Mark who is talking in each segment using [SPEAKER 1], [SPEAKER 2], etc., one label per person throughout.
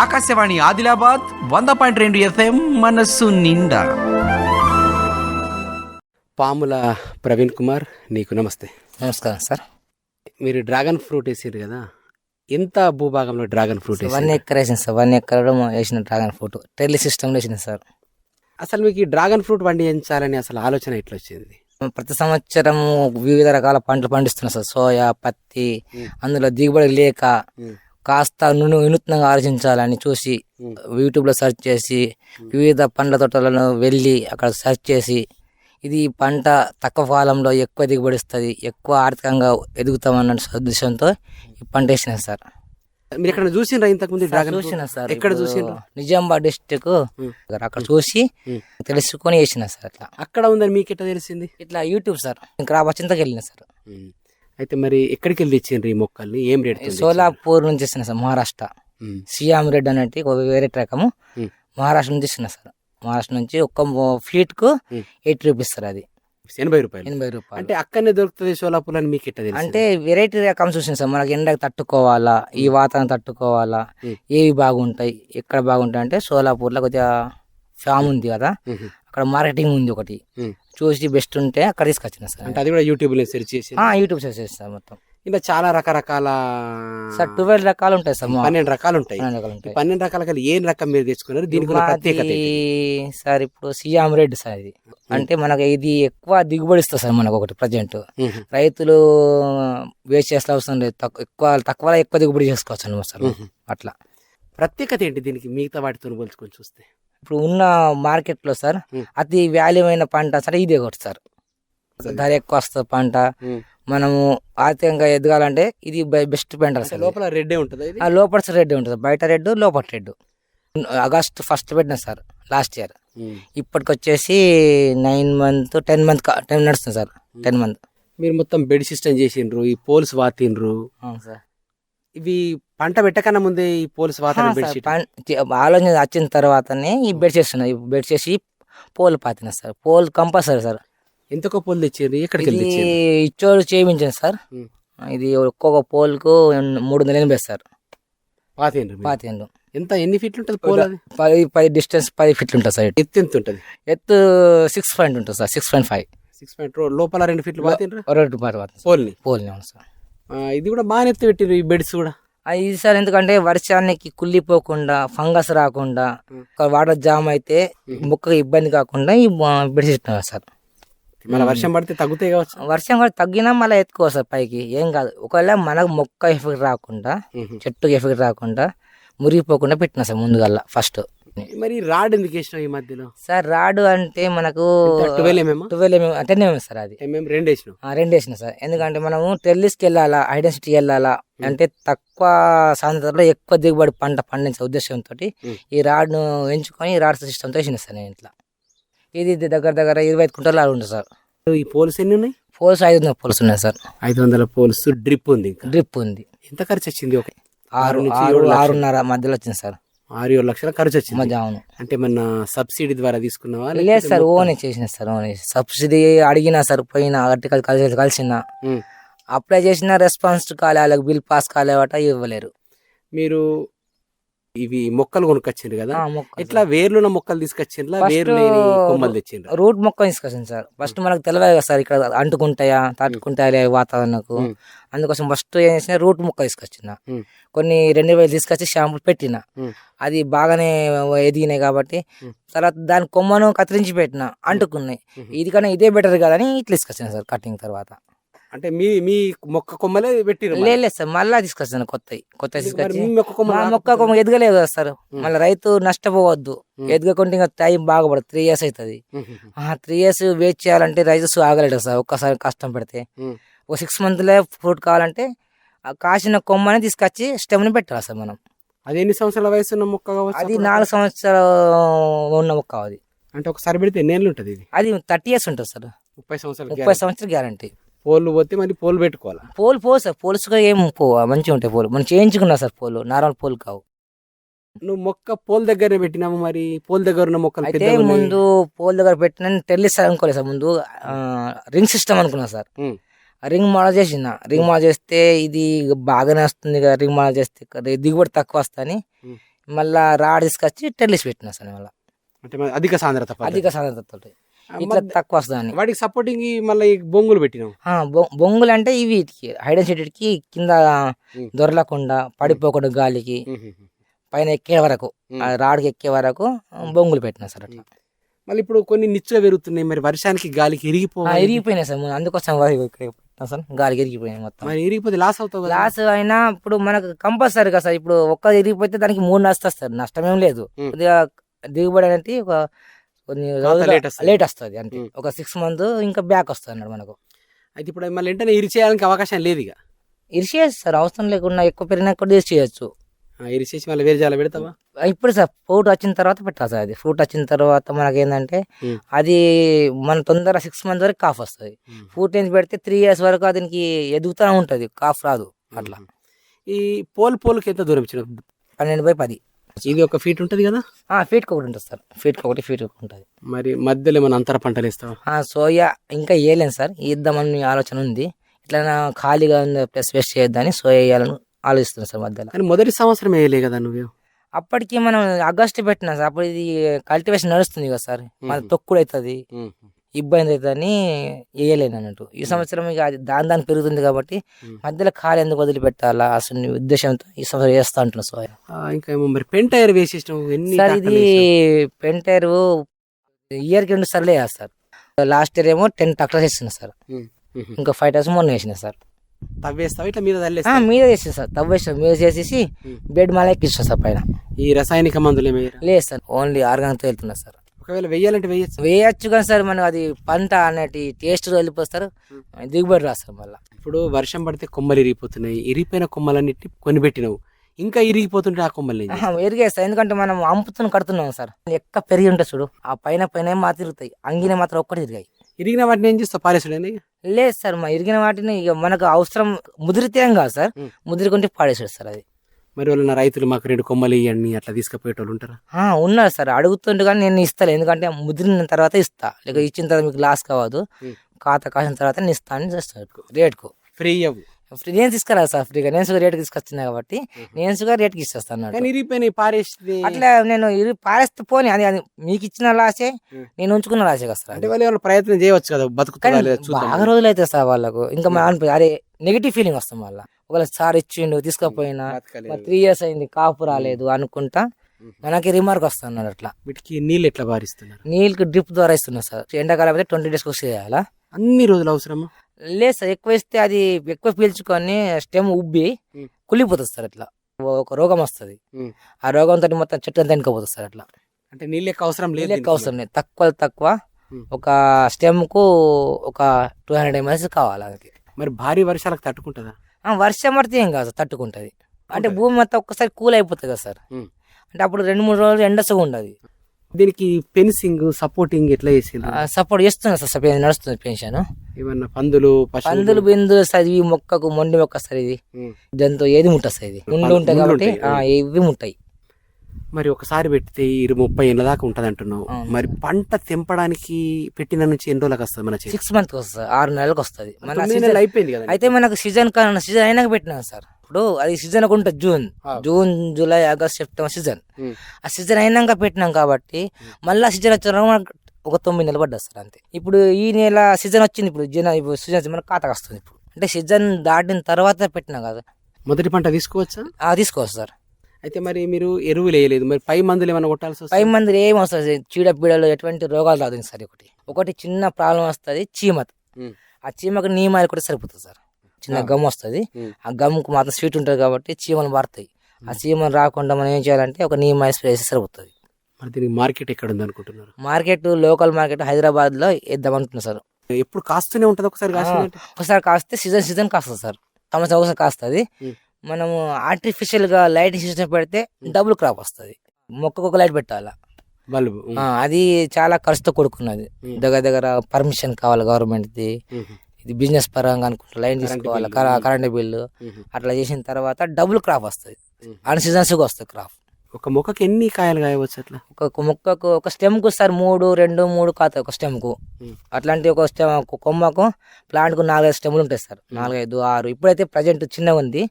[SPEAKER 1] ఆకాశవాణి ఆదిలాబాద్ వంద పాయింట్ రెండు ఎఫ్ఎం మనస్సు నిండా.
[SPEAKER 2] పాముల ప్రవీణ్ కుమార్ నీకు నమస్తే.
[SPEAKER 3] నమస్కారం సార్.
[SPEAKER 2] మీరు డ్రాగన్ ఫ్రూట్ వేసారు కదా ఎంత భూభాగంలో డ్రాగన్ ఫ్రూట్
[SPEAKER 3] వన్ ఎకర్ వేసింది సార్ వన్ ఎకర్ వేసిన డ్రాగన్ ఫ్రూట్ టెర్లీ సిస్టమ్ వేసింది సార్.
[SPEAKER 2] అసలు మీకు ఈ డ్రాగన్ ఫ్రూట్ పండించాలని అసలు ఆలోచన ఎట్లా వచ్చింది
[SPEAKER 3] ప్రతి సంవత్సరం వివిధ రకాల పంటలు పండిస్తున్నాం సార్ సోయా పత్తి. అందులో దిగుబడి లేక. కాస్త నును వినూత్నంగా ఆలోచించాలని చూసి. యూట్యూబ్లో సెర్చ్ చేసి వివిధ పండ్ల తోటలను వెళ్ళి అక్కడ సెర్చ్ చేసి ఇది పంట తక్కువ కాలంలో ఎక్కువ దిగుబడి ఇస్తుంది ఎక్కువ ఆర్థికంగా ఎదుగుతామన్న ఉద్దేశంతో ఈ పంట వేసిన సార్
[SPEAKER 2] మీరు ఎక్కడ చూసిండ్రా ఇంతకుముందు డ్రాగన్
[SPEAKER 3] చూసిన సార్
[SPEAKER 2] ఎక్కడ చూసిండ్రు
[SPEAKER 3] నిజామాబాద్ డిస్టిక్. అక్కడ చూసి. తెలుసుకొని వేసిన సార్ అట్లా
[SPEAKER 2] అక్కడ ఉందని మీకు ఎట్లా తెలిసింది
[SPEAKER 3] ఇట్లా యూట్యూబ్ సార్ క్రాప్ వచ్చింతకి వెళ్ళిన సార్.
[SPEAKER 2] అయితే మరి ఎక్కడికి వెళ్ళి తెచ్చిండ్రు ఈ మొక్కల్ని? ఏం రేట్
[SPEAKER 3] సోలాపూర్ నుంచి ఇస్తున్నా సార్ మహారాష్ట్ర. సియామ్ రెడ్ అనేటి ఒక వేరే రకము. మహారాష్ట్ర నుంచి ఇస్తున్నా సార్. మహారాష్ట్ర నుంచి ఒక్క
[SPEAKER 2] ఫీట్కు.
[SPEAKER 3] ఎయిటీ రూపీస్ సార్ అది.
[SPEAKER 2] ఎనభై రూపాయలు.
[SPEAKER 3] ఎనభై రూపాయలు.
[SPEAKER 2] అంటే అక్కడనే దొరుకుతుంది సోలాపూర్ అని మీకు తెలిసింది?
[SPEAKER 3] అంటే వెరైటీ రకం చూసింది సార్ మనకి ఎండకు తట్టుకోవాలా ఈ వాతావరణం తట్టుకోవాలా. ఏవి బాగుంటాయి ఎక్కడ బాగుంటాయి అంటే సోలాపూర్లో కొద్దిగా ఫామ్ ఉంది కదా. అక్కడ మార్కెటింగ్ ఉంది ఒకటి. చూసి బెస్ట్ ఉంటే అక్కడ తీసుకొచ్చిన సార్.
[SPEAKER 2] అంటే అది కూడా యూట్యూబ్లో సెర్చ్ చేసి
[SPEAKER 3] ఆ, యూట్యూబ్ సెర్చ్ చేస్తాం మొత్తం.
[SPEAKER 2] ఇలా చాలా రకరకాల
[SPEAKER 3] సార్ ట్వెల్వ్ రకాలు ఉంటాయి సార్
[SPEAKER 2] పన్నెండు రకాలు ఉంటాయి.
[SPEAKER 3] పన్నెండు రకాలు
[SPEAKER 2] ఏ రకం మీరు తెచ్చుకున్నారు దీనికి ఉన్న ప్రత్యేకత?
[SPEAKER 3] సార్ ఇప్పుడు సియామ్ రెడ్ సార్ ఇది. అంటే మనకి ఇది ఎక్కువ దిగుబడి ఇస్తుంది సార్ మనకు ఒకటి ప్రజెంట్. రైతులు వేస్ట్ చేసిన అవసరం లేదు. తక్కువ ఎక్కువ తక్కువ ఎక్కువ దిగుబడి చేసుకోవచ్చు అన్నమాట సార్. అట్లా.
[SPEAKER 2] ప్రత్యేకత ఏంటి దీనికి? మిగతా వాటితో పోల్చుకొని చూస్తే.
[SPEAKER 3] ఇప్పుడు ఉన్న మార్కెట్లో సార్. అతి వాల్యూ అయిన పంట సరే ఇదే ఒకటి సార్. ధర ఎక్కువ వస్తుంది పంట. మనము ఆర్థికంగా ఎదగాలంటే ఇది బెస్ట్ పంట సార్
[SPEAKER 2] లోపల రెడ్డే ఉంటుంది
[SPEAKER 3] ఆ లోపల రెడ్ ఉంటుంది. బయట రెడ్ లోపల రెడ్ ఆగస్ట్ ఫస్ట్ పెట్టిన సార్ లాస్ట్ ఇయర్. ఇప్పటికి వచ్చేసి nine month ten month ten నడుస్తుంది సార్ టెన్ మంత్.
[SPEAKER 2] మీరు మొత్తం బెడ్ సిస్టమ్ చేసిండ్రు ఈ పోల్స్ వాతిండ్రు.
[SPEAKER 3] సార్.
[SPEAKER 2] ఇవి పంట పెట్టకన్నా ముందే ఈ పోల్స్
[SPEAKER 3] ఆలోచన వచ్చిన తర్వాతనే ఈ బెడ్ చేస్తున్నా ఈ బెడ్ చేసి పోల్ పాతిన sir. Pole compulsory sir.
[SPEAKER 2] ఎంతకో pole తెచ్చిండ్రు? ఎక్కడికి
[SPEAKER 3] ఇచ్చోడు చేయించాను సార్. ఇది ఒక్కొక్క పోల్కు మూడు వందల ఎనభై సార్.
[SPEAKER 2] పాతిండ్రు.
[SPEAKER 3] పాతిండు
[SPEAKER 2] ఎంత ఎన్ని ఫీట్లు ఉంటుంది పోల్ అది
[SPEAKER 3] పది పది డిస్టెన్స్ పది ఫీట్లు ఉంటుంది సార్.
[SPEAKER 2] ఎత్తు ఎంత ఉంటుంది
[SPEAKER 3] ఎత్తు సిక్స్ పాయింట్ ఉంటుంది sir six point five.
[SPEAKER 2] Six point లోపల రెండు ఫీట్లు పాతిండ్రు
[SPEAKER 3] రెండు పాతి
[SPEAKER 2] పోల్ని?
[SPEAKER 3] పోల్ని అవును సార్.
[SPEAKER 2] ఇది కూడా బాగానే ఎత్తు పెట్టిండ్రు ఈ బెడ్స్ కూడా.
[SPEAKER 3] అది సార్ ఎందుకంటే వర్షానికి కుళ్ళిపోకుండా ఫంగస్ రాకుండా వాటర్ జామ్ అయితే మొక్కకి ఇబ్బంది కాకుండా ఈ బెడిసిట్టినా సార్.
[SPEAKER 2] మళ్ళీ వర్షం పడితే తగ్గుతాయి కావచ్చు.
[SPEAKER 3] వర్షం కూడా తగ్గినా మళ్ళీ ఎత్తుకో సార్ పైకి. ఏం కాదు. ఒకవేళ మనకు మొక్క ఎఫెక్ట్ రాకుండా. చెట్టుకి ఎఫెక్ట్ రాకుండా మురిగిపోకుండా పెట్టినా సార్ ముందుగల్లా ఫస్ట్.
[SPEAKER 2] మరి రాడ్ ఎందుకు వేసినావు ఈ మధ్యలో?
[SPEAKER 3] సార్ రాడు అంటే మనకు
[SPEAKER 2] twelve MM
[SPEAKER 3] twelve MM ten MM sir అది.
[SPEAKER 2] ఎంఎం రెండు వేసినావు.
[SPEAKER 3] ఆ, రెండు వేసిన సార్. ఎందుకంటే మనము టెల్లిస్కి వెళ్ళాలా ఐడెన్సిటీ వెళ్ళాలా అంటే తక్కువ సాంద్రతలో ఎక్కువ దిగుబడి పంట పండించే ఉద్దేశంతో. ఈ రాడ్ను ఎంచుకొని రాడ్ సిస్టమ్తో వేసిన సార్ నేను ఇట్లా. ఇది దగ్గర దగ్గర ఇరవై ఐదు కుంటలు ఉంటుంది సార్.
[SPEAKER 2] ఈ పోల్స్ ఎన్ని ఉన్నాయి?
[SPEAKER 3] పోల్స్ ఐదు వందల పోల్స్ ఉన్నాయి సార్.
[SPEAKER 2] ఐదు వందల పోల్స్ డ్రిప్ ఉంది
[SPEAKER 3] డ్రిప్ ఉంది.
[SPEAKER 2] ఎంత ఖర్చు వచ్చింది? ఒక
[SPEAKER 3] ఆరు ఆరు. ఆరున్నర మధ్యలో వచ్చింది సార్.
[SPEAKER 2] ఆరు ఏడు లక్షల ఖర్చు వచ్చింది
[SPEAKER 3] అవును.
[SPEAKER 2] అంటే మన సబ్సిడీ ద్వారా తీసుకున్నావా?
[SPEAKER 3] లేదు సార్ ఓనే చేసిన సార్ ఓనే సబ్సిడీ అడిగినా సార్ పోయినా అర్టికల్ కలిసి కలిసిన. అప్లై చేసిన రెస్పాన్స్ కాలే వాళ్ళకి బిల్ పాస్ కాలేవట ఇవ్వలేరు.
[SPEAKER 2] మీరు ఇవి మొక్కలు కొనుక్కొచ్చిండ్రు కదా. ఇట్లా వేర్లున్న మొక్కలు తీసుకొచ్చిండ్రా?
[SPEAKER 3] First
[SPEAKER 2] వేరు లేని కొమ్మలు తెచ్చిండ్రు?
[SPEAKER 3] రూట్ మొక్క తీసుకొచ్చింది సార్. ఫస్ట్ మనకు తెలియదు కదా సార్ ఇక్కడ అంటుకుంటాయా తట్టుకుంటాయా వాతావరణకు. అందుకోసం ఫస్ట్ ఏం చేసిన రూట్ మొక్క తీసుకొచ్చిన. కొన్ని రెండు వేలు తీసుకొచ్చి షాంపూ పెట్టిన. అది బాగానే ఎదిగినాయి కాబట్టి. తర్వాత దాని కొమ్మను కత్తిరించి పెట్టిన అంటుకున్నాయి. ఇది కన్నా ఇదే బెటర్ కదా అని ఇట్లా తీసుకొచ్చిన సార్ కటింగ్ తర్వాత.
[SPEAKER 2] అంటే మీ మీ మొక్క కొమ్మలే పెట్టిరు
[SPEAKER 3] లేదు సార్ మళ్ళా తీసుకొచ్చాను కొత్త కొత్త తీసుకొచ్చి.
[SPEAKER 2] మొక్క కొమ్మ
[SPEAKER 3] ఎదగలేదు కదా సార్. మళ్ళీ రైతు నష్టపోవద్దు. ఎదగకుంటే ఇంకా టైం బాగుపడదు త్రీ ఇయర్స్ అవుతుంది. త్రీ ఇయర్స్ వెయిట్ చేయాలంటే రైతు ఆగలేడు సార్ ఒక్కసారి కష్టం పెడితే. ఒక సిక్స్ మంత్లే ఫ్రూట్ కావాలంటే ఆ కాసిన కొమ్మని తీసుకొచ్చి స్టెమ్ని పెట్టాలి సార్ మనం.
[SPEAKER 2] అది ఎన్ని సంవత్సరాల వయసు ఉన్న మొక్క
[SPEAKER 3] అది? నాలుగు సంవత్సరాలు ఉన్న మొక్క అది.
[SPEAKER 2] అంటే ఒకసారి పెడితే ఎన్ని ఏళ్ళు ఉంటుంది ఇది?
[SPEAKER 3] అది థర్టీ ఇయర్స్ ఉంటుంది సార్.
[SPEAKER 2] ముప్పై సంవత్సరాలు
[SPEAKER 3] ముప్పై సంవత్సరాలు గ్యారంటీ.
[SPEAKER 2] పోలు పోతే మరి పోలు పెట్టుకోవాలా?
[SPEAKER 3] పోలు పో సార్ పోల్స్గా ఏం పో మంచిగా ఉంటాయి పోలు. మనం చేయించుకున్నా సార్ పోలు. నార్మల్ పోలు కావు.
[SPEAKER 2] నువ్వు మొక్క పోల్ దగ్గరనే పెట్టినాము మరి? పోల్ దగ్గర ఉన్న మొక్కలు
[SPEAKER 3] అయితే
[SPEAKER 2] పెద్దగా ఉన్నాయి.
[SPEAKER 3] ముందు పోల్ దగ్గర పెట్టిన టెల్లిస్ అనుకోలేదు సార్. ముందు రింగ్ సిస్టమ్ అనుకున్నా సార్.
[SPEAKER 2] ఉమ్.
[SPEAKER 3] రింగ్ మోడల్ చేసిన. రింగ్ మోడల్ చేస్తే ఇది బాగానే వస్తుంది కదా రింగ్ మోడల్ చేస్తే కదా దిగుబడి తక్కువ వస్తుంది. మళ్ళా రాడ్ తీసుకొచ్చి టెర్లిస్ పెట్టినా సార్ మళ్ళీ.
[SPEAKER 2] అంటే మరి అధిక సాంద్రత పద్ధతి.
[SPEAKER 3] అధిక సాంద్రతతో ఇట్లా తక్కువ వస్తుందని.
[SPEAKER 2] వాటికి సపోర్టింగ్ మళ్ళీ బొంగులు పెట్టినాం.
[SPEAKER 3] బొంగులు అంటే ఇవి వీటికి హైడ్ అండ్ షీట్కి కింద. దొరలకుండా పడిపోకుండా గాలికి పైన ఎక్కే వరకు రాడ్కి ఎక్కే వరకు బొంగులు పెట్టినా సార్ అట్లా.
[SPEAKER 2] మళ్ళీ ఇప్పుడు కొన్ని నిచ్చులు పెరుగుతున్నాయి మరి వర్షానికి గాలికి
[SPEAKER 3] ఆ,
[SPEAKER 2] ఇరిగిపోవాలి
[SPEAKER 3] ఇరిగిపోయినాయి సార్ అందుకోసం సార్ గాలికి ఇరిగిపోయినాయి మొత్తం.
[SPEAKER 2] మరి ఇరిగిపోతే లాస్ అవుతావు కదా.
[SPEAKER 3] లాస్ అయినా ఇప్పుడు మనకు కంపల్సరీ కదా సార్ ఇప్పుడు ఒక్క ఇరిగిపోతే దానికి మూడు నష్టం సార్ నష్టం ఏం లేదు. దిగుబడి అనేది ఒక కొన్ని. లేట్ వస్తుంది. అంటే. ఒక సిక్స్ మంత్ ఇంకా బ్యాక్ వస్తుంది అన్నాడు మనకు.
[SPEAKER 2] అయితే ఇప్పుడు మళ్ళీ వెంటనే ఇరిచేయడానికి అవకాశం లేదు ఇక.
[SPEAKER 3] ఇరిచేయచ్చు సార్ అవసరం లేకుండా ఎక్కువ పెరిగినా కూడా యూజ్ చేయొచ్చు.
[SPEAKER 2] ఇరిచేసి మళ్ళీ వేరే జాల పెడతావా?
[SPEAKER 3] ఇప్పుడు సార్ ఫ్రూట్ వచ్చిన తర్వాత పెట్టాలి సార్ అది. ఫ్రూట్ వచ్చిన తర్వాత మనకి ఏంటంటే. అది మన తొందర సిక్స్ మంత్స్ వరకు కాఫ్ వస్తుంది. ఫ్రూట్ ఏం పెడితే త్రీ ఇయర్స్ వరకు దీనికి ఎదుగుతూనే ఉంటుంది కాఫ్ రాదు అట్లా.
[SPEAKER 2] ఈ పోల్ పోల్కి ఎంత దూరం ఇచ్చిన
[SPEAKER 3] పన్నెండు బై పది.
[SPEAKER 2] ఇది ఒక ఫీట్ ఉంటది కదా?
[SPEAKER 3] ఫీట్కి ఒకటి ఉంటుంది సార్. ఫీట్కి ఒకటి ఫీట్ ఒకటి ఉంటుంది.
[SPEAKER 2] మరి మధ్యలో ఏమైనా అంతర పంటలు
[SPEAKER 3] ఆ, సోయా ఇంకా వేయలేను సార్. ఇద్దామని ఆలోచన ఉంది. ఇట్లా ఖాళీగా ఉంది ప్లస్ వేస్ట్ చేయొద్దని సోయా వేయాలని ఆలోచిస్తున్నాను సార్ మధ్యలో.
[SPEAKER 2] కానీ మొదటి సంవత్సరం వేయలే కదా నువ్వు?
[SPEAKER 3] అప్పటికి మనం ఆగస్ట్ పెట్టినా సార్. అప్పుడు ఇది కల్టివేషన్ నడుస్తుంది కదా సార్. మన తొక్కుడు అవుతుంది. ఇబ్బంది అవుతుందని వేయలేను అన్నట్టు ఈ సంవత్సరం ఇక అది దాని దాని పెరుగుతుంది కాబట్టి. మధ్యలో ఖాళీ ఎందుకు వదిలిపెట్టాలా? అసలు నీ ఉద్దేశంతో ఈ సంవత్సరం వేస్తా అంటున్నా
[SPEAKER 2] ఆ, ఇంకా మరి పెన్ టైర్ ఎన్ని
[SPEAKER 3] సార్ ఇది
[SPEAKER 2] వేసినావు?
[SPEAKER 3] పెంటైర్ ఇయర్కి రెండు సార్లు వేయాలి సార్. లాస్ట్ ఇయర్ ఏమో టెన్ ట్రాక్టర్స్ వేసిన సార్. ఇంకా ఫైవ్ టైర్స్ మొన్న వేసిన సార్.
[SPEAKER 2] తవ్వేస్తావా? ఇట్లా మీద
[SPEAKER 3] ఆ,
[SPEAKER 2] తల్లేస్తావా
[SPEAKER 3] మీద వేసిన సార్. తవ్వేసిన మీద చేసేసి. బెడ్ మాల ఎక్కిస్తాం సార్ పైన.
[SPEAKER 2] ఈ రసాయనిక మందులు
[SPEAKER 3] లేదు సార్ ఓన్లీ ఆర్గానిక్తో వెళ్తున్నా సార్.
[SPEAKER 2] ఒకవేళ వెయ్యాలంటే వెయ్యచ్చు.
[SPEAKER 3] వేయచ్చు కానీ సార్ మనకు అది పంట అన్నటి టేస్ట్ వెళ్ళిపోస్తారు. దిగుబడి రాస్తారు మళ్ళీ.
[SPEAKER 2] ఇప్పుడు వర్షం పడితే కొమ్మలు ఇరిగిపోతున్నాయి. ఇరిగిపోయిన కొమ్మలన్నిటి కొనిపెట్టినావు. ఇంకా ఇరిగిపోతుంటే ఆ కొమ్మల్ని చేస్తావు?
[SPEAKER 3] ఎరిగేస్తాయి ఎందుకంటే మనం అంపుతున్న కడుతున్నాం సార్. ఎక్క పెరిగి ఉంటుంది చూడు ఆ పైన పైన మాత్రం తిరుగుతాయి అంగిన మాత్రం ఒక్కటి తిరిగాయి
[SPEAKER 2] ఇరిగిన వాటిని ఏం చేస్తావు? పారేసుడని
[SPEAKER 3] లేదు సార్ మా ఇరిగిన వాటిని ఇక మనకు అవసరం ముదిరితే కాదు సార్.
[SPEAKER 2] ఉమ్.
[SPEAKER 3] ముదిరికుంటే పాడేసాడు సార్ అది.
[SPEAKER 2] మరి వాళ్ళ రైతులు మాకు రెండు కొమ్మలు ఇవ్వండి అట్లా తీసుకుపోయేటోళ్ళు ఉంటారా?
[SPEAKER 3] ఆ, ఉన్నారు సార్. అడుగుతుంటే కానీ నేను ఇస్తాను ఎందుకంటే ముదిరిన తర్వాత ఇస్తా. లేక ఇచ్చిన తర్వాత మీకు లాస్ కావద్దు. ఖాతా కాసిన తర్వాత నేను ఇస్తాను చేస్తాను రేట్కు.
[SPEAKER 2] ఫ్రీ అవ్వు.
[SPEAKER 3] నేను తీసుకురా సార్ ఫ్రీగా. నేను సుగా రేట్కి తీసుకొస్తున్నా కాబట్టి నేను సుగా రేట్కి ఇచ్చేస్తాను
[SPEAKER 2] ఇరిగిపోయినాయి
[SPEAKER 3] అట్లా నేను ఇరు పారేస్తే పోనీ. అది అది మీకు ఇచ్చిన లాసే. నేను ఉంచుకున్న లాసే కదా
[SPEAKER 2] అంటే
[SPEAKER 3] అది.
[SPEAKER 2] వాళ్ళు ప్రయత్నం చేయవచ్చు కదా చూద్దాం.
[SPEAKER 3] బాగా రోజులు అయితే సార్ వాళ్ళకు. ఇంకా అనిపి అరే నెగిటివ్ ఫీలింగ్ వస్తాం వాళ్ళ. ఒకవేళ సార్ ఇచ్చిండు తీసుకపోయినా. త్రీ ఇయర్స్ అయింది కాపు రాలేదు అనుకుంటా. మనకి రిమార్క్ వస్తున్నాడు అట్లా.
[SPEAKER 2] వీటికి నీళ్ళు ఎట్లా పారిస్తున్నారు?
[SPEAKER 3] నీళ్ళకి డ్రిప్ ద్వారా ఇస్తున్నా సార్. ఎండాకాలం అయితే ట్వంటీ డేస్కి వచ్చి చేయాలా?
[SPEAKER 2] అన్ని రోజులు అవసరమా?
[SPEAKER 3] లేదు సార్ ఎక్కువ ఇస్తే అది ఎక్కువ పీల్చుకొని స్టెమ్ ఉబ్బి. కుళ్ళిపోతుంది సార్ అట్లా ఒక రోగం వస్తుంది. ఆ రోగంతో మొత్తం చెట్టు అంతా వెనుకపోతుంది సార్ అట్లా
[SPEAKER 2] అంటే నీళ్ళు ఎక్కువ అవసరం లేదు
[SPEAKER 3] ఎక్కువ అవసరం లేదు తక్కువ తక్కువ. ఒక స్టెమ్కు ఒక టూ హండ్రెడ్ ఎంఎల్స్ కావాలి అది
[SPEAKER 2] మరి భారీ వర్షాలకు తట్టుకుంటుందా
[SPEAKER 3] వర్షం పడితే ఏం కాదు సార్, తట్టుకుంటది అంటే. భూమి మొత్తం ఒక్కసారి కూల్ అయిపోతుంది కదా సార్. అంటే అప్పుడు రెండు మూడు రోజులు ఎండసగా ఉండదు
[SPEAKER 2] దీనికి పెన్సింగ్ సపోర్టింగ్ ఎట్లా చేసింది
[SPEAKER 3] సపోర్ట్ చేస్తున్నా సార్ నడుస్తుంది పెన్షన్
[SPEAKER 2] ఏమన్నా పందులు
[SPEAKER 3] పందులు బిందులు సార్ ఇవి మొక్కకు మొండి మొక్క సార్ ఇది. జంతువు ఏది ముట్టదు సార్ ఇది. ఉంటాయి కాబట్టి
[SPEAKER 2] ఉంటాయి.
[SPEAKER 3] ఇవి ముట్టాయి.
[SPEAKER 2] మరి ఒకసారి పెడితే ఇరు ముప్పై ఏళ్ళ దాకా ఉంటది అంటున్నావు. మరి పంట తెంపడానికి పెట్టిన నుంచి ఎన్ని రోజులకు వస్తుంది మన
[SPEAKER 3] సిక్స్ మంత్ వస్తుంది ఆరు నెలలకు వస్తుంది.
[SPEAKER 2] అయిపోయింది కదా
[SPEAKER 3] అయితే మనకు సీజన్ సీజన్ అయినాక పెట్టినాం సార్. ఇప్పుడు అది సీజన్ ఒక ఉంటుంది June. June July August September season. ఆ సీజన్ అయినాక పెట్టినాం కాబట్టి మళ్ళీ సీజన్ వచ్చిన మనకు ఒక తొమ్మిది నెలలు పడ్డది సార్ అంతే. ఇప్పుడు ఈ నెల సీజన్ వచ్చింది ఇప్పుడు జన ఇప్పుడు సీజన్ మనకు ఖాతాకు వస్తుంది ఇప్పుడు. అంటే సీజన్ దాటిన తర్వాత పెట్టినాం కదా.
[SPEAKER 2] మొదటి పంట తీసుకోవచ్చా?
[SPEAKER 3] ఆ తీసుకోవచ్చు సార్.
[SPEAKER 2] అయితే మరి మీరు ఎరువులు వేయలేదు మరి పై మందులు ఏమైనా కొట్టాల్సి
[SPEAKER 3] పై
[SPEAKER 2] వస్తుంది
[SPEAKER 3] మంది ఏం వస్తుంది చీడ పీడలు ఎటువంటి రోగాలు రాదు సార్ ఒకటి. ఒకటి చిన్న ప్రాబ్లం వస్తుంది చీమ
[SPEAKER 2] ఉమ్.
[SPEAKER 3] ఆ చీమకు నీమాయిలు కూడా సరిపోతుంది సార్. చిన్న. గమ్ వస్తుంది. ఆ గమ్కు మాత్రం స్వీట్ ఉంటుంది కాబట్టి చీమలు పడతాయి ఆ చీమలు రాకుండా మనం ఏం చేయాలంటే ఒక నీమాయి స్ప్రే చేస్తే సరిపోతుంది.
[SPEAKER 2] మరి దీనికి మార్కెట్ ఎక్కడ ఉంది అనుకుంటున్నారు?
[SPEAKER 3] మార్కెట్ లోకల్ మార్కెట్ హైదరాబాద్లో వేద్దాం అనుకుంటున్నా సార్.
[SPEAKER 2] ఎప్పుడు కాస్తూనే ఉంటది ఒకసారి
[SPEAKER 3] ఒకసారి కాస్తే సీజన్ సీజన్ కాస్తుంది సార్. సంవత్సరం ఒకసారి కాస్తుంది. మనము ఆర్టిఫిషియల్గా లైట్ సిస్టమ్ పెడితే డబుల్ క్రాప్ వస్తుంది. మొక్కకు ఒక లైట్ పెట్టాలా.
[SPEAKER 2] బల్బు
[SPEAKER 3] అది చాలా ఖర్చుతో కూడుకున్నది. దగ్గర దగ్గర పర్మిషన్ కావాలి గవర్నమెంట్ది. ఇది బిజినెస్ పరంగా అనుకుంటా లైన్ తీసుకోవాలి కరెంట్ బిల్లు
[SPEAKER 2] ఉమ్.
[SPEAKER 3] అట్లా చేసిన తర్వాత డబుల్ క్రాప్ వస్తుంది. అన్ సీజన్స్ వస్తుంది క్రాప్
[SPEAKER 2] ఒక మొక్కకి ఎన్ని కాయలు కాయవచ్చు అట్లా?
[SPEAKER 3] ఒక మొక్కకు ఒక స్టెమ్కు సార్ మూడు రెండు మూడు కాత ఒక స్టెమ్కు.
[SPEAKER 2] ఉమ్.
[SPEAKER 3] అట్లాంటి ఒక స్టెమ్ కొమ్మకు ప్లాంట్కు నాలుగైదు స్టెమ్లు ఉంటాయి సార్. నాలుగైదు ఆరు. ఇప్పుడైతే ప్రజెంట్ చిన్నగా ఉంది.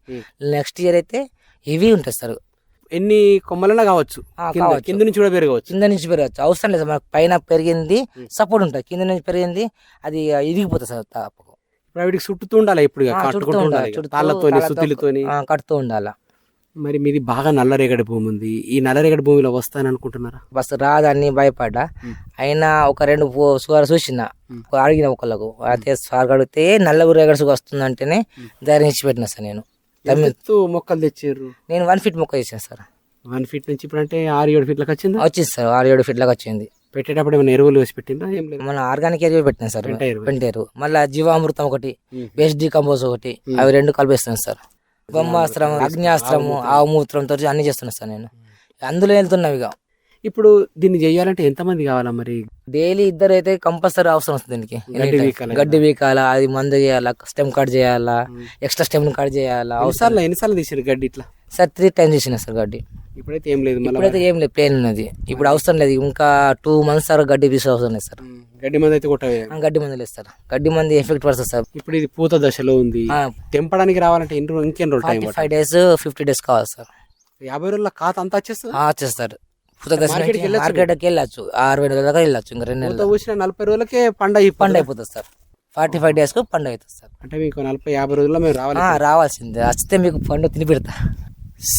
[SPEAKER 3] నెక్స్ట్ ఇయర్ అయితే హెవీ ఉంటుంది సార్.
[SPEAKER 2] ఎన్ని కొమ్మలైనా కావచ్చు. కింద- నుంచి కూడా పెరగవచ్చు.
[SPEAKER 3] కింద నుంచి పెరగచ్చు అవసరం లేదు మనకు పైన పెరిగింది సపోర్ట్ ఉంటుంది. కింద నుంచి పెరిగింది అది ఇరిగిపోతుంది సార్
[SPEAKER 2] ఇప్పుడు వీటికి చుట్టుతూ ఉండాలి ఇప్పుడు కట్టుకుంటూ
[SPEAKER 3] ఉండాలి,
[SPEAKER 2] తాళ్ళతోని సుత్తిలతోని మరి మీది బాగా నల్లరేగడి భూమి ఉంది. ఈ నల్లరేగడి భూమిలో వస్తాను అనుకుంటున్నారా?
[SPEAKER 3] బస్ రాదని భయపడ్డా. అయినా ఒక రెండు సుగారు చూసిన. అడిగిన ఒకళ్ళకు. అయితే సార్ అడిగితే నల్ల ఊరేగడ సుగ వస్తుంది అంటేనే ధైర్యం ఇచ్చి పెట్టిన సార్ నేను.
[SPEAKER 2] ఎత్తు మొక్కలు తెచ్చారు
[SPEAKER 3] నేను వన్ ఫీట్ మొక్క చేసాను సార్.
[SPEAKER 2] వన్ ఫీట్ నుంచి ఇప్పుడు అంటే ఆరు ఏడు ఫీట్లకు వచ్చిందా?
[SPEAKER 3] వచ్చింది సార్ ఆరు ఏడు ఫీట్లకు వచ్చింది.
[SPEAKER 2] పెట్టేటప్పుడు ఏమైనా ఎరువులు వేసి పెట్టిండ్రా? ఏం లేదు.
[SPEAKER 3] మన ఆర్గానిక్ ఎరువు పెట్టినా సార్.
[SPEAKER 2] పెంట ఎరువు.
[SPEAKER 3] పెంటేరు మళ్ళీ జీవామృతం ఒకటి. వేస్ట్ డికంపోజ్ ఒకటి అవి రెండు కలిపిస్తాను సార్. బ్రహ్మాస్త్రం అగ్నియాస్త్రము ఆవు మూత్రంతో అన్ని చేస్తున్నాను సార్ నేను. అందులో వెళ్తున్నాం ఇక
[SPEAKER 2] ఇప్పుడు దీన్ని చేయాలంటే ఎంతమంది కావాలా మరి?
[SPEAKER 3] డైలీ ఇద్దరు అయితే కంపల్సరీ అవసరం వస్తుంది దీనికి.
[SPEAKER 2] గడ్డి వీకాలా?
[SPEAKER 3] అది మందు చేయాలా స్టెమ్ కట్ చేయాలా ఎక్స్ట్రా స్టెమ్ కట్ చేయాలా అవసరం
[SPEAKER 2] ఎన్నిసార్లు తీసారు గడ్డి ఇట్లా?
[SPEAKER 3] సార్ త్రీ టైమ్స్ చేసిన సార్ గడ్డి.
[SPEAKER 2] ఇప్పుడైతే ఏం లేదు
[SPEAKER 3] ఇప్పుడైతే ఏం లేదు ప్లేన్ ఉన్నది. ఇప్పుడు అవసరం లేదు ఇంకా టూ మంత్స్ సార్ గడ్డి పీసు అవసరం లేదు సార్.
[SPEAKER 2] గడ్డి మంది అయితే కొట్టవే.
[SPEAKER 3] ఆ, గడ్డి మందు లేదు సార్. గడ్డి మంది ఎఫెక్ట్ పడుతుంది సార్.
[SPEAKER 2] ఇప్పుడు ఇది పూత దశలో ఉంది. తెంపడానికి రావాలంటే ఇంకెన్ని రోజులు
[SPEAKER 3] ఫైవ్ డేస్ ఫిఫ్టీ డేస్ కావాలి సార్.
[SPEAKER 2] యాభై రోజుల ఖాతా అంతా వచ్చేస్తుంది?
[SPEAKER 3] ఆ, వచ్చేస్తారు పుత్త దశ
[SPEAKER 2] మార్కెట్కి
[SPEAKER 3] నుంచి
[SPEAKER 2] వెళ్ళొచ్చు.
[SPEAKER 3] మార్కెట్కి వెళ్ళచ్చు. అరవై రోజుల దాకా వెళ్ళచ్చు. ఇంకా రెండు
[SPEAKER 2] పూత
[SPEAKER 3] నెలలు
[SPEAKER 2] పూసిన నలభై రోజులకే పండ.
[SPEAKER 3] పండు అయిపోతుంది సార్. ఫార్టీ ఫైవ్ డేస్కు పండు అవుతుంది సార్.
[SPEAKER 2] అంటే మీకు నలభై యాభై రోజుల్లో మేము రావాలి.
[SPEAKER 3] ఆ, రావాల్సిందే. వస్తే మీకు పండు తిని పెడతా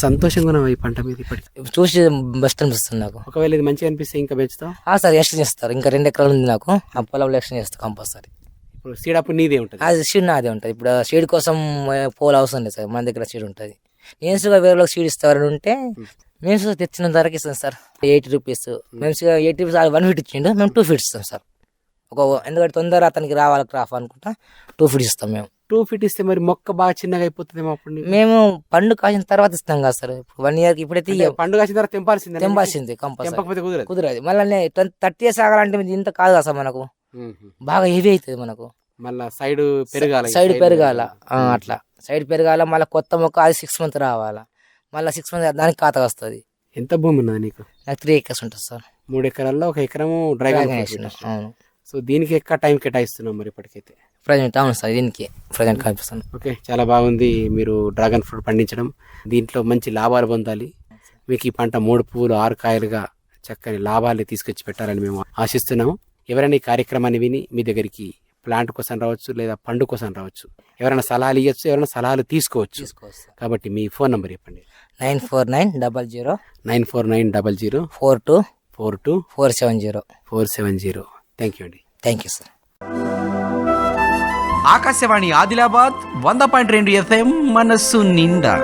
[SPEAKER 2] సంతోషంగా ఉన్నాం ఈ పంట మీద ఇప్పటికి.
[SPEAKER 3] చూసి బెస్ట్ అనిపిస్తుంది నాకు.
[SPEAKER 2] ఒకవేళ ఇది మంచిగా అనిపిస్తే ఇంకా పెంచుతాం
[SPEAKER 3] ఆ సార్ ఎక్స్టెండ్ చేస్తారు. ఇంకా రెండు ఎకరాలు ఉంది నాకు. ఆ పొలంలో ఎక్స్టెండ్ చేస్తాను కంపల్సరీ.
[SPEAKER 2] ఇప్పుడు సీడప్ నీదే ఉంటుంది.
[SPEAKER 3] అది సీడ్ నాదే ఉంటుంది. ఇప్పుడు సీడ్ కోసం ఏ, పోల్ అవసరం లేదు సార్. మన దగ్గర సీడ్ ఉంటుంది. నేను సుగా వేరే వాళ్ళకి సీడ్ ఇస్తారని ఉంటే మేము సుగా తెచ్చిన ధరకి ఇస్తాం సార్. Eighty rupees. మేము సుగా ఎయిటీ రూపీస్ వన్ ఫీట్ ఇచ్చిండు. మేము టూ ఫీట్ ఇస్తాం సార్. ఒక ఎందుకంటే తొందర అతనికి రావాలి క్రాఫ్ అనుకుంటా టూ ఫీట్ ఇస్తాం మేము.
[SPEAKER 2] టూ ఫీట్ ఇస్తే మరి మొక్క బాగా చిన్నగా అయిపోతుందేమో అప్పుడు.
[SPEAKER 3] మేము పండు కాసిన తర్వాత ఇస్తాం కదా సార్. వన్ ఇయర్కి ఇప్పుడైతే
[SPEAKER 2] పండుగ వచ్చిన తర్వాత తెంపాల్సిందే
[SPEAKER 3] తెంపాల్సింది కంపల్సరీ
[SPEAKER 2] కుదరదు.
[SPEAKER 3] మళ్ళీ థర్టీ ఇయర్స్ ఆగాలంటే ఇంత కాదు కదా సార్ మనకు. బాగా హెవీ అవుతుంది మనకు.
[SPEAKER 2] మళ్ళా సైడ్ పెరగాలి
[SPEAKER 3] సైడ్ పెరగాల. అట్లా. సైడ్ పెరగాల మళ్ళీ కొత్త మొక్క అది సిక్స్ మంత్ రావాలా. మళ్ళీ సిక్స్ మంత్ దానికి ఖాతా వస్తుంది.
[SPEAKER 2] ఎంత భూమి ఉన్నది నీకు?
[SPEAKER 3] నాకు త్రీ ఎకర్స్ ఉంటుంది సార్.
[SPEAKER 2] మూడు ఎకరాల్లో ఒక ఎకరము డ్రాగన్ పెట్టేసావు.
[SPEAKER 3] అవును.
[SPEAKER 2] సో దీనికి ఎక్కువ టైం కేటాయిస్తున్నాం మరి ఇప్పటికైతే?
[SPEAKER 3] ప్రజెంట్ అవును సార్ దీనికి ప్రజెంట్ కనిపిస్తాను
[SPEAKER 2] ఓకే చాలా బాగుంది మీరు డ్రాగన్ ఫ్రూట్ పండించడం. దీంట్లో మంచి లాభాలు పొందాలి. మీకు ఈ పంట మూడు పువ్వులు ఆరు కాయలుగా చక్కని లాభాలు తీసుకొచ్చి పెట్టాలని మేము ఆశిస్తున్నాము. ఎవరైనా ఈ కార్యక్రమాన్ని విని మీ దగ్గరికి ప్లాంట్ కోసం రావచ్చు లేదా పండు కోసం రావచ్చు. ఎవరైనా సలహాలు ఇవ్వచ్చు ఎవరైనా సలహాలు తీసుకోవచ్చు. కాబట్టి మీ ఫోన్ నంబర్ చెప్పండి.
[SPEAKER 3] Nine four nine double zero.
[SPEAKER 2] Nine four nine double zero.
[SPEAKER 3] Four two.
[SPEAKER 2] Four two.
[SPEAKER 3] Four seven zero.
[SPEAKER 2] Four seven zero. Thank you అండి
[SPEAKER 3] thank you sir
[SPEAKER 1] Akashvani Adilabad వంద పాయింట్ రెండు ఎఫ్ఎం మనస్సు నిండా.